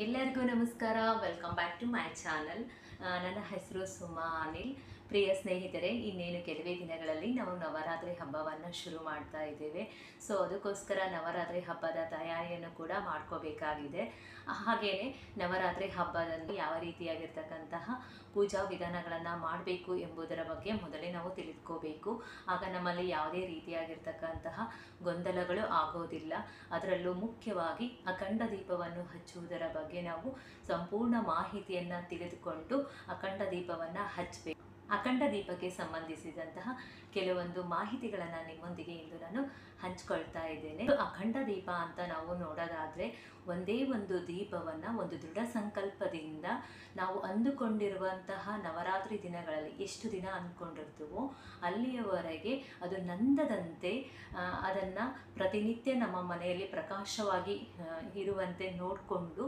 ಎಲ್ಲರಿಗೂ ನಮಸ್ಕಾರ. Welcome back to my channel ನನ್ನ ಹೆಸರು ಸುಮಾ ಅನಿಲ್. ಪ್ರಿಯ ಸ್ನೇಹಿತರೆ, ಇನ್ನೇನು ಕೆಲವೇ ದಿನಗಳಲ್ಲಿ ನಾವು ನವರಾತ್ರಿ ಹಬ್ಬವನ್ನು ಶುರು ಮಾಡ್ತಾ ಇದ್ದೇವೆ. ಸೊ ಅದಕ್ಕೋಸ್ಕರ ನವರಾತ್ರಿ ಹಬ್ಬದ ತಯಾರಿಯನ್ನು ಕೂಡ ಮಾಡ್ಕೋಬೇಕಾಗಿದೆ. ಹಾಗೆಯೇ ನವರಾತ್ರಿ ಹಬ್ಬದಲ್ಲಿ ಯಾವ ರೀತಿಯಾಗಿರ್ತಕ್ಕಂತಹ ಪೂಜಾ ವಿಧಾನಗಳನ್ನು ಮಾಡಬೇಕು ಎಂಬುದರ ಬಗ್ಗೆ ಮೊದಲೇ ನಾವು ತಿಳಿದುಕೋಬೇಕು. ಆಗ ನಮ್ಮಲ್ಲಿ ಯಾವುದೇ ರೀತಿಯಾಗಿರ್ತಕ್ಕಂತಹ ಗೊಂದಲಗಳು ಆಗೋದಿಲ್ಲ. ಅದರಲ್ಲೂ ಮುಖ್ಯವಾಗಿ ಅಖಂಡ ದೀಪವನ್ನು ಹಚ್ಚುವುದರ ಬಗ್ಗೆ ನಾವು ಸಂಪೂರ್ಣ ಮಾಹಿತಿಯನ್ನು ತಿಳಿದುಕೊಂಡು ಅಖಂಡ ದೀಪವನ್ನು ಹಚ್ಚಬೇಕು ಅಖಂಡ ದೀಪಕ್ಕೆ ಸಂಬಂಧಿಸಿದಂತಹ ಕೆಲವೊಂದು ಮಾಹಿತಿಗಳನ್ನು ನಿಮ್ಮೊಂದಿಗೆ ಇಂದು ನಾನು ಹಂಚ್ಕೊಳ್ತಾ ಇದ್ದೇನೆ. ಅಖಂಡ ದೀಪ ಅಂತ ನಾವು ನೋಡೋದಾದರೆ ಒಂದೇ ಒಂದು ದೀಪವನ್ನು ಒಂದು ದೃಢ ಸಂಕಲ್ಪದಿಂದ ನಾವು ಅಂದುಕೊಂಡಿರುವಂತಹ ನವರಾತ್ರಿ ದಿನಗಳಲ್ಲಿ ಎಷ್ಟು ದಿನ ಅಂದ್ಕೊಂಡಿರ್ತೀವೋ ಅಲ್ಲಿಯವರೆಗೆ ಅದು ನಂದದಂತೆ ಅದನ್ನು ಪ್ರತಿನಿತ್ಯ ನಮ್ಮ ಮನೆಯಲ್ಲಿ ಪ್ರಕಾಶವಾಗಿ ಇರುವಂತೆ ನೋಡಿಕೊಂಡು